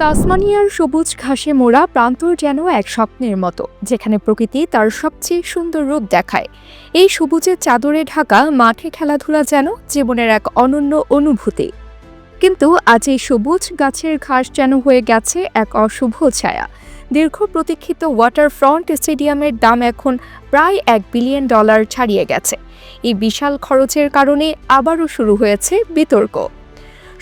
তাসমানিয়ার সবুজ ঘাসে মোড়া প্রান্তর যেন এক স্বপ্নের মতো, যেখানে প্রকৃতি তার সবচেয়ে সুন্দর রূপ দেখায়। এই সবুজের চাদরে ঢাকা মাঠে খেলাধুলা যেন জীবনের এক অনন্য অনুভূতি। কিন্তু আজ এই সবুজ গাছের ঘাস যেন হয়ে গেছে এক অশুভ ছায়া। দীর্ঘ প্রতীক্ষিত ওয়াটারফ্রন্ট স্টেডিয়ামের দাম এখন প্রায় এক বিলিয়ন ডলার ছাড়িয়ে গেছে। এই বিশাল খরচের কারণে আবারও শুরু হয়েছে বিতর্ক।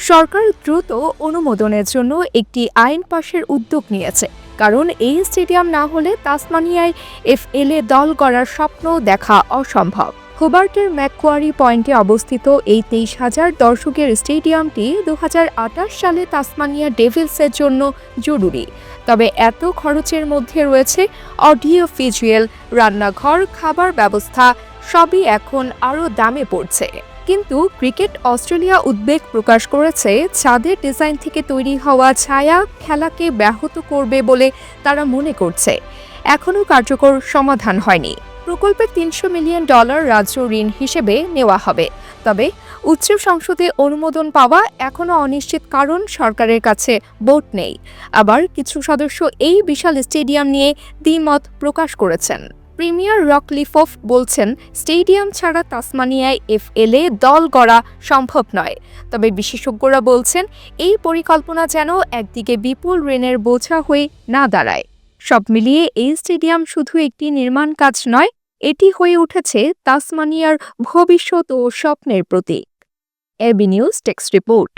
সরকার দ্রুত অনুমোদনের জন্য একটি আইন পাশের উদ্যোগ নিয়েছে। কারণ এই স্টেডিয়াম না হলে তাসমানিয়ায় এফএলএ দল গড়ার স্বপ্ন দেখা অসম্ভব। হোবার্টের ম্যাকোয়ারি পয়েন্টে অবস্থিত এই তেইশ হাজার দর্শকের স্টেডিয়ামটি দু হাজার আঠাশ সালে তাসমানিয়া ডেভিলসের জন্য জরুরি। তবে এত খরচের মধ্যে রয়েছে অডিও ভিজুয়াল, রান্নাঘর, খাবার ব্যবস্থা সবই এখন আরও দামে পড়ছে। কিন্তু ক্রিকেট অস্ট্রেলিয়া উদ্বেগ প্রকাশ করেছে, ছাদের ডিজাইন থেকে তৈরি হওয়া ছায়া খেলাকে ব্যাহত করবে বলে তারা মনে করছে। এখনও কার্যকর সমাধান হয়নি। প্রকল্পের তিনশো মিলিয়ন ডলার রাজ্য ঋণ হিসেবে নেওয়া হবে। তবে উচ্চ সংসদে অনুমোদন পাওয়া এখনও অনিশ্চিত কারণ সরকারের কাছে ভোট নেই। আবার কিছু সদস্য এই বিশাল স্টেডিয়াম নিয়ে দ্বিমত প্রকাশ করেছেন। প্রিমিয়ার রকলিফফ বলছেন, স্টেডিয়াম ছাড়া তাসমানিয়ায় এফএলএ দল গড়া সম্ভব নয়। তবে বিশেষজ্ঞরা বলছেন, এই পরিকল্পনা যেন একদিকে বিপুল ঋণের বোঝা হয়ে না দাঁড়ায়। সব মিলিয়ে এই স্টেডিয়াম শুধু একটি নির্মাণ কাজ নয়, এটি হয়ে উঠেছে তাসমানিয়ার ভবিষ্যৎ ও স্বপ্নের প্রতীক। AB news text report.